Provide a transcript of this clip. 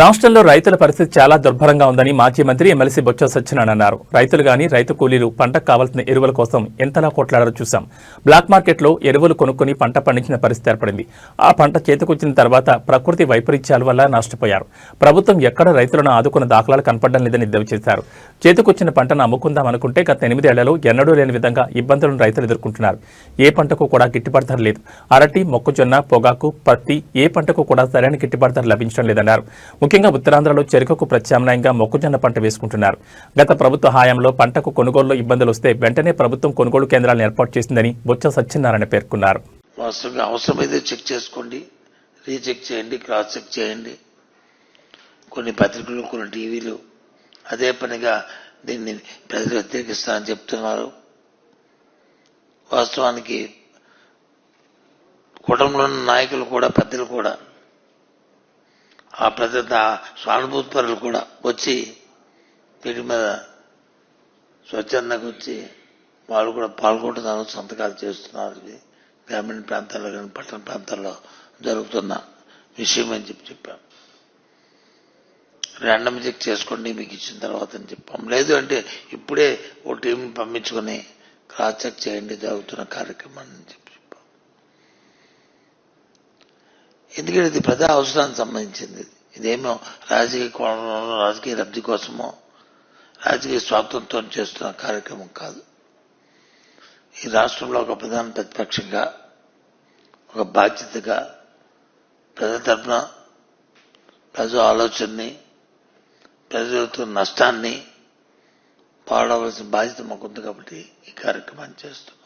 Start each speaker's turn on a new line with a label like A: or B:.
A: రాష్ట్రంలో రైతుల పరిస్థితి చాలా దుర్భరంగా ఉందని మాజీ మంత్రి ఎమ్మెల్సీ బొత్స సత్యనారాయణ అన్నారు. రైతులు గాని రైతు కూలీలు పంటకు కావాల్సిన ఎరువుల కోసం ఎంతలా కొట్లాడారో చూశాం. బ్లాక్ మార్కెట్లో ఎరువులు కొనుక్కుని పంట పండించిన పరిస్థితి ఏర్పడింది. ఆ పంట చేతికొచ్చిన తర్వాత ప్రకృతి వైపరీత్యాల వల్ల నష్టపోయారు. ప్రభుత్వం ఎక్కడ రైతులను ఆదుకున్న దాఖలాలు కనపడడం లేదని ఎద్దవి చేశారు. చేతికొచ్చిన పంటను అమ్ముకుందాం అనుకుంటే గత ఎనిమిదేళ్ళలో ఎన్నడూ లేని విధంగా ఇబ్బందులను రైతులు ఎదుర్కొంటున్నారు. ఏ పంటకు కూడా గిట్టుబాటు ధర లేదు. అరటి మొక్కజొన్న పొగాకు పత్తి ఏ పంటకు కూడా సరైన గిట్టుబాటు ధర లభించడం లేదన్నారు. ముఖ్యంగా ఉత్తరాంధ్రలో చెరుకుకు ప్రత్యామ్నాయంగా మొక్కజొన్న పంట వేసుకుంటున్నారు. గత ప్రభుత్వ హయాంలో పంటకు కొనుగోలులో ఇబ్బందులు వస్తే వెంటనే ప్రభుత్వం కొనుగోలు కేంద్రాలను ఏర్పాటు చేసిందని బొత్స సత్యనారాయణ పేర్కొన్నారు.
B: వాస్తవంగా అవసరమైతే చెక్ చేసుకోండి రీచెక్ చేయండి క్రాస్ చెక్ చేయండి. కొన్ని పత్రికలు కొన్ని టీవీలు అదే పనిగా దీన్ని ప్రజలు వ్యతిరేకిస్తారని చెప్తున్నారు. వాస్తవానికి కుటుంబంలోని నాయకులు కూడా పెద్దలు కూడా ఆ ప్రజల స్వానుభూతిపరులు కూడా వచ్చి వీటి మీద స్వచ్ఛందంగా వచ్చి వాళ్ళు కూడా పాల్గొంటున్నారు సంతకాలు చేస్తున్నారు. ఇది గ్రామీణ ప్రాంతాల్లో కానీ పట్టణ ప్రాంతాల్లో జరుగుతున్న విషయం అని చెప్పి చెప్పాం. ర్యాండమ్ చెక్ చేసుకోండి మీకు ఇచ్చిన తర్వాత అని చెప్పాం. లేదు అంటే ఇప్పుడే ఓ టీంని పంపించుకొని క్రాస్ చెక్ చేయండి జరుగుతున్న కార్యక్రమాన్ని అని చెప్పి చెప్పాం ఎందుకంటే ఇది ప్రజా అవసరానికి సంబంధించింది. ఇదేమో రాజకీయ కోణంలో రాజకీయ లబ్ధి కోసమో రాజకీయ స్వాతంత్రంతో చేస్తున్న కార్యక్రమం కాదు. ఈ రాష్ట్రంలో ఒక ప్రధాన ప్రతిపక్షంగా ఒక బాధ్యతగా ప్రజల తరఫున ప్రజల ఆలోచనని ప్రజలతో నష్టాన్ని పాడవలసిన బాధ్యత మాకుంది కాబట్టి ఈ కార్యక్రమాన్ని చేస్తున్నాం.